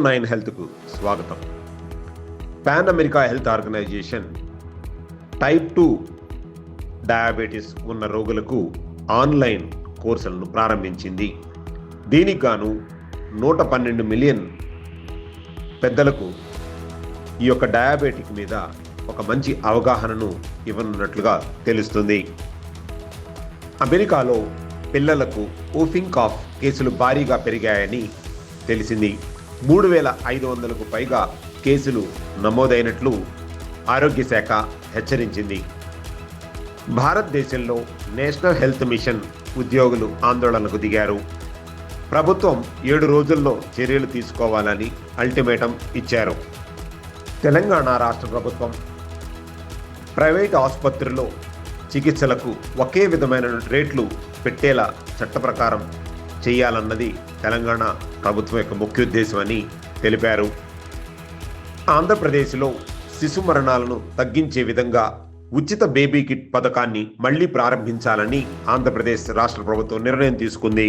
Nine హెల్త్కు స్వాగతం. Pan America health organization type two diabetes ఉన్న రోగులకు ఆన్లైన్ కోర్సులను ప్రారంభించింది. దీనికి గాను నూట పన్నెండు మిలియన్ పెద్దలకు ఈ యొక్క డయాబెటిక్ మీద ఒక మంచి అవగాహనను ఇవ్వనున్నట్లుగా తెలుస్తుంది. అమెరికాలో పిల్లలకు ఊఫింగ్ కాఫ్ కేసులు భారీగా పెరిగాయని తెలిసింది. మూడు వేల ఐదు వందలకు పైగా కేసులు నమోదైనట్లు ఆరోగ్య శాఖ హెచ్చరించింది. భారతదేశంలో నేషనల్ హెల్త్ మిషన్ ఉద్యోగులు ఆందోళనకు దిగారు. ప్రభుత్వం ఏడు రోజుల్లో చర్యలు తీసుకోవాలని అల్టిమేటం ఇచ్చారు. తెలంగాణ రాష్ట్ర ప్రభుత్వం ప్రైవేట్ ఆసుపత్రిలో చికిత్సలకు ఒకే విధమైన రేట్లు పెట్టేలా చట్ట ప్రకారం చేయాలన్నది తెలంగాణ ప్రభుత్వం యొక్క ముఖ్య ఉద్దేశం అని తెలిపారు. ఆంధ్రప్రదేశ్లో శిశు మరణాలను తగ్గించే విధంగా ఉచిత బేబీ కిట్ పథకాన్ని మళ్ళీ ప్రారంభించాలని ఆంధ్రప్రదేశ్ రాష్ట్ర ప్రభుత్వం నిర్ణయం తీసుకుంది.